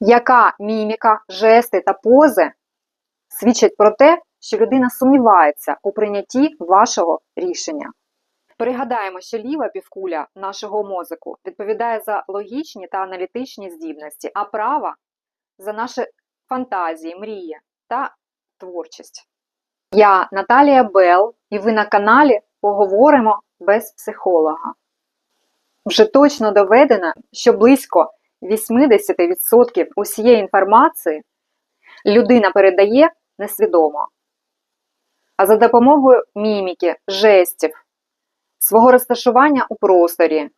Яка міміка, жести та пози свідчать про те, що людина сумнівається у прийнятті вашого рішення? Пригадаємо, що ліва півкуля нашого мозку відповідає за логічні та аналітичні здібності, а права за наші фантазії, мрії та творчість. Я Наталія Бел, і ви на каналі Поговоримо без психолога. Вже точно доведено, що близько 80% усієї інформації людина передає несвідомо. А за допомогою міміки, жестів, свого розташування у просторі,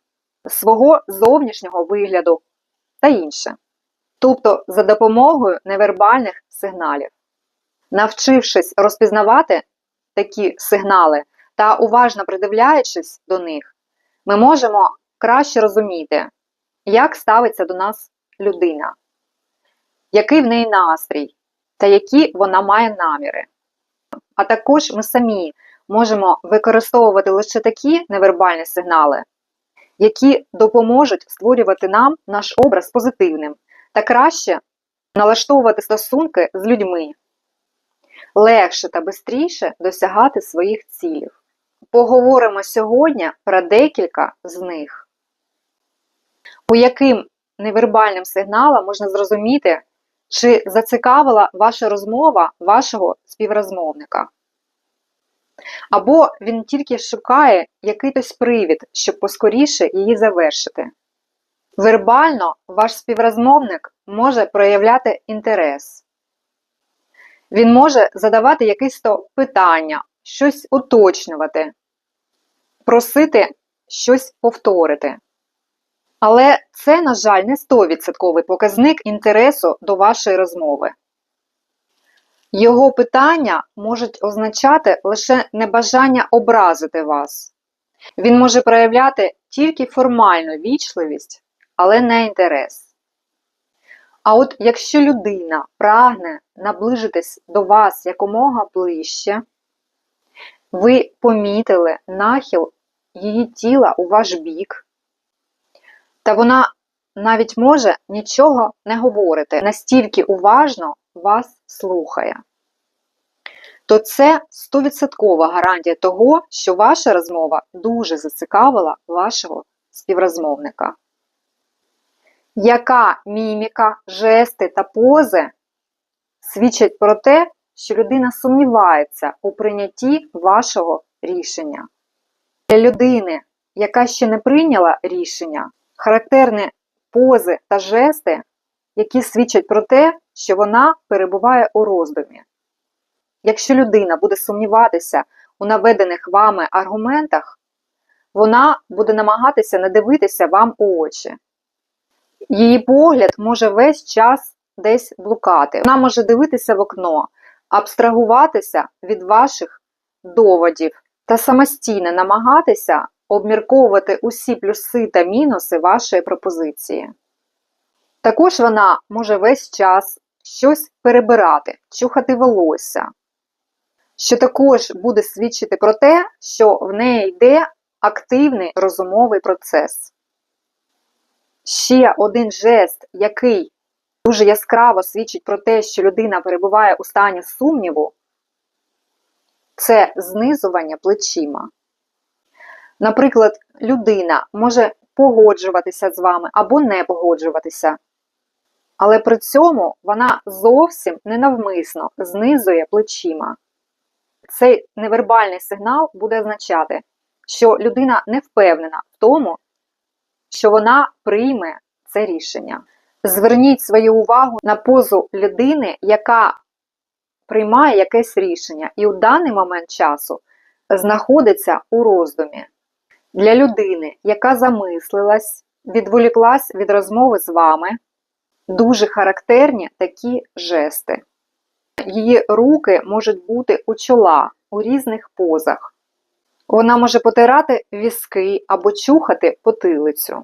свого зовнішнього вигляду та інше. Тобто за допомогою невербальних сигналів. Навчившись розпізнавати такі сигнали та уважно придивляючись до них, ми можемо краще розуміти, як ставиться до нас людина, який в неї настрій та які вона має наміри. А також ми самі можемо використовувати лише такі невербальні сигнали, які допоможуть створювати нам наш образ позитивним та краще налаштовувати стосунки з людьми, легше та швидше досягати своїх цілів. Поговоримо сьогодні про декілька з них. По яким невербальним сигналам можна зрозуміти, чи зацікавила ваша розмова вашого співрозмовника. Або він тільки шукає якийсь привід, щоб поскоріше її завершити. Вербально ваш співрозмовник може проявляти інтерес. Він може задавати якісь то питання, щось уточнювати, просити щось повторити. Але це, на жаль, не 100% показник інтересу до вашої розмови. Його питання можуть означати лише небажання образити вас. Він може проявляти тільки формальну вічливість, але не інтерес. А от якщо людина прагне наближитись до вас якомога ближче, ви помітили нахил її тіла у ваш бік, та вона навіть може нічого не говорити, настільки уважно вас слухає, то це 100% гарантія того, що ваша розмова дуже зацікавила вашого співрозмовника. Яка міміка, жести та пози свідчать про те, що людина сумнівається у прийнятті вашого рішення? Для людини, яка ще не прийняла рішення, характерні пози та жести, які свідчать про те, що вона перебуває у роздумі. Якщо людина буде сумніватися у наведених вами аргументах, вона буде намагатися не дивитися вам у очі. Її погляд може весь час десь блукати. Вона може дивитися в окно, абстрагуватися від ваших доводів та самостійно намагатися обмірковувати усі плюси та мінуси вашої пропозиції. Також вона може весь час щось перебирати, чухати волосся, що також буде свідчити про те, що в неї йде активний розумовий процес. Ще один жест, який дуже яскраво свідчить про те, що людина перебуває у стані сумніву, це знизування плечима. Наприклад, людина може погоджуватися з вами або не погоджуватися, але при цьому вона зовсім ненавмисно знизує плечима. Цей невербальний сигнал буде означати, що людина не впевнена в тому, що вона прийме це рішення. Зверніть свою увагу на позу людини, яка приймає якесь рішення, і у даний момент часу знаходиться у роздумі. Для людини, яка замислилась, відволіклась від розмови з вами, дуже характерні такі жести. Її руки можуть бути у чола у різних позах. Вона може потирати віски або чухати потилицю.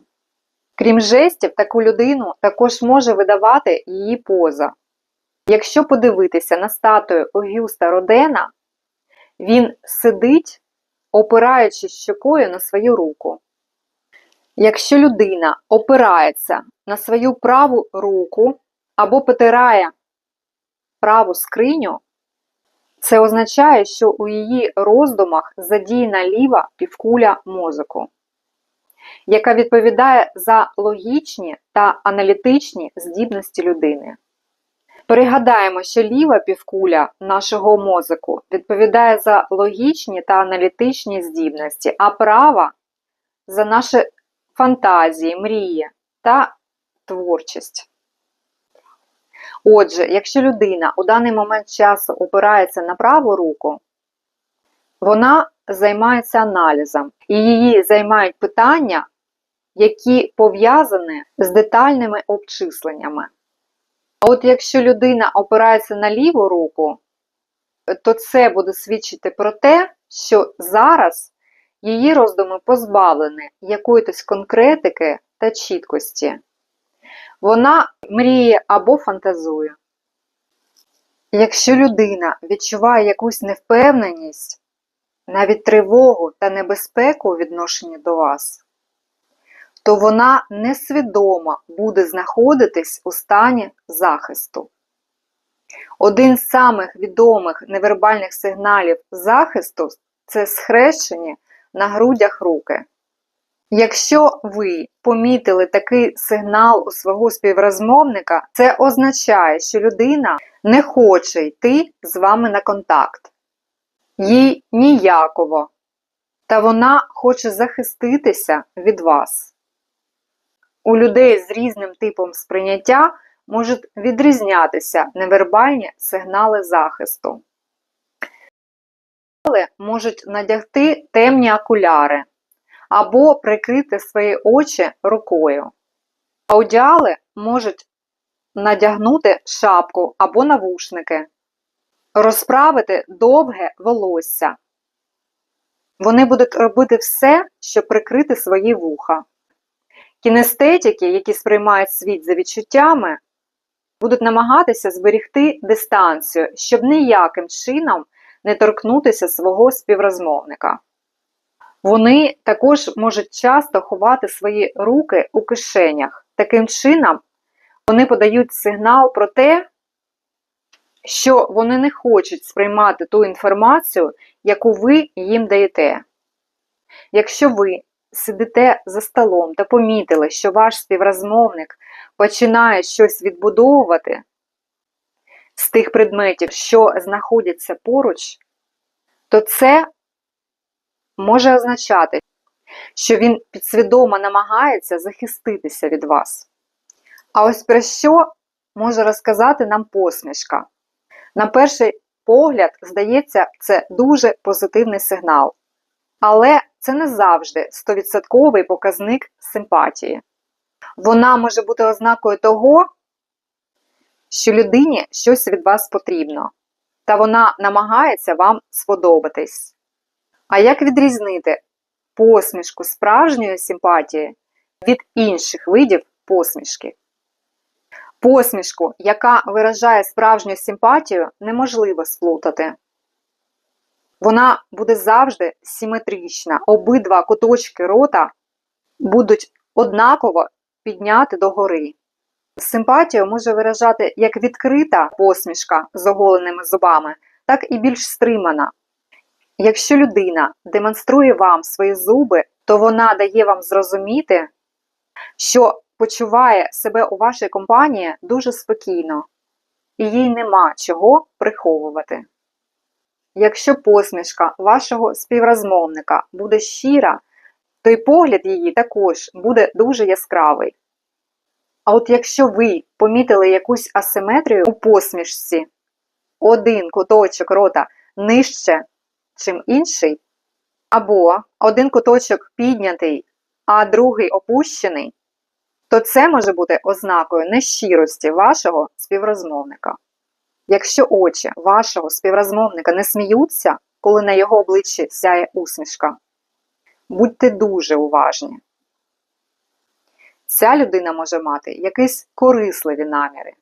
Крім жестів, таку людину також може видавати її поза. Якщо подивитися на статую Огюста Родена, він сидить, опираючись щокою на свою руку. Якщо людина опирається на свою праву руку, або потирає праву скриню, це означає, що у її роздумах задіяна ліва півкуля мозоку, яка відповідає за логічні та аналітичні здібності людини. Пригадаємо, що ліва півкуля нашого мозоку відповідає за логічні та аналітичні здібності, а права за наші фантазії, мрії та творчість. Отже, якщо людина у даний момент часу опирається на праву руку, вона займається аналізом, і її займають питання, які пов'язані з детальними обчисленнями. А от якщо людина опирається на ліву руку, то це буде свідчити про те, що зараз її роздуми позбавлені якоїсь конкретики та чіткості. Вона мріє або фантазує. Якщо людина відчуває якусь невпевненість, навіть тривогу та небезпеку у відношенні до вас, то вона несвідомо буде знаходитись у стані захисту. Один з самих відомих невербальних сигналів захисту це схрещені на грудях руки. Якщо ви помітили такий сигнал у свого співрозмовника, це означає, що людина не хоче йти з вами на контакт. Їй ніяково, та вона хоче захиститися від вас. У людей з різним типом сприйняття можуть відрізнятися невербальні сигнали захисту. Можуть надягти темні окуляри або прикрити свої очі рукою. Аудіали можуть надягнути шапку або навушники, розправити довге волосся. Вони будуть робити все, щоб прикрити свої вуха. Кінестетики, які сприймають світ за відчуттями, будуть намагатися зберігти дистанцію, щоб ніяким чином не торкнутися свого співрозмовника. Вони також можуть часто ховати свої руки у кишенях. Таким чином, вони подають сигнал про те, що вони не хочуть сприймати ту інформацію, яку ви їм даєте. Якщо ви сидите за столом та помітили, що ваш співрозмовник починає щось відбудовувати з тих предметів, що знаходяться поруч, то це може означати, що він підсвідомо намагається захиститися від вас. А ось про що може розказати нам посмішка? На перший погляд, здається, це дуже позитивний сигнал. Але це не завжди 100% показник симпатії. Вона може бути ознакою того, що людині щось від вас потрібно, та вона намагається вам сподобатись. А як відрізнити посмішку справжньої симпатії від інших видів посмішки? Посмішку, яка виражає справжню симпатію, неможливо сплутати. Вона буде завжди симетрична. Обидва куточки рота будуть однаково підняти догори. Симпатію може виражати як відкрита посмішка з оголеними зубами, так і більш стримана. Якщо людина демонструє вам свої зуби, то вона дає вам зрозуміти, що почуває себе у вашій компанії дуже спокійно, і їй нема чого приховувати. Якщо посмішка вашого співрозмовника буде щира, то й погляд її також буде дуже яскравий. А от якщо ви помітили якусь асиметрію у посмішці, один куточок рота нижче, чим інший, або один куточок піднятий, а другий опущений, то це може бути ознакою нещирості вашого співрозмовника. Якщо очі вашого співрозмовника не сміються, коли на його обличчі сяє усмішка, будьте дуже уважні. Ця людина може мати якісь корисливі наміри.